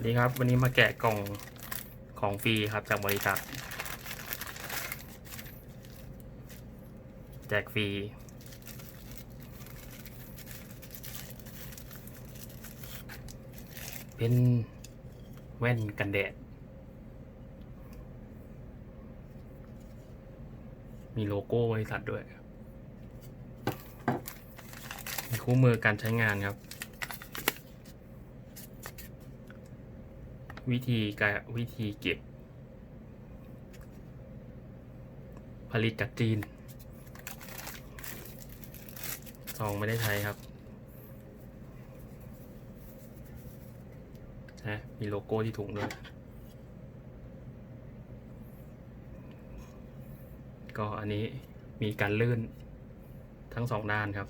วัสดีครับวันนี้มาแกะกล่องของฟรีครับจากบริษัทแจกฟรีเป็นแว่นกันแดด มีโลโก้บริษัทด้วย มีคู่มือการใช้งานครับ วิธีการวิธีเก็บ ผลิตจากจีนซองไม่ได้ใช้ครับนะมีโลโก้ที่ถุงด้วยก็อันนี้มีการลื่นทั้งสองด้านครับ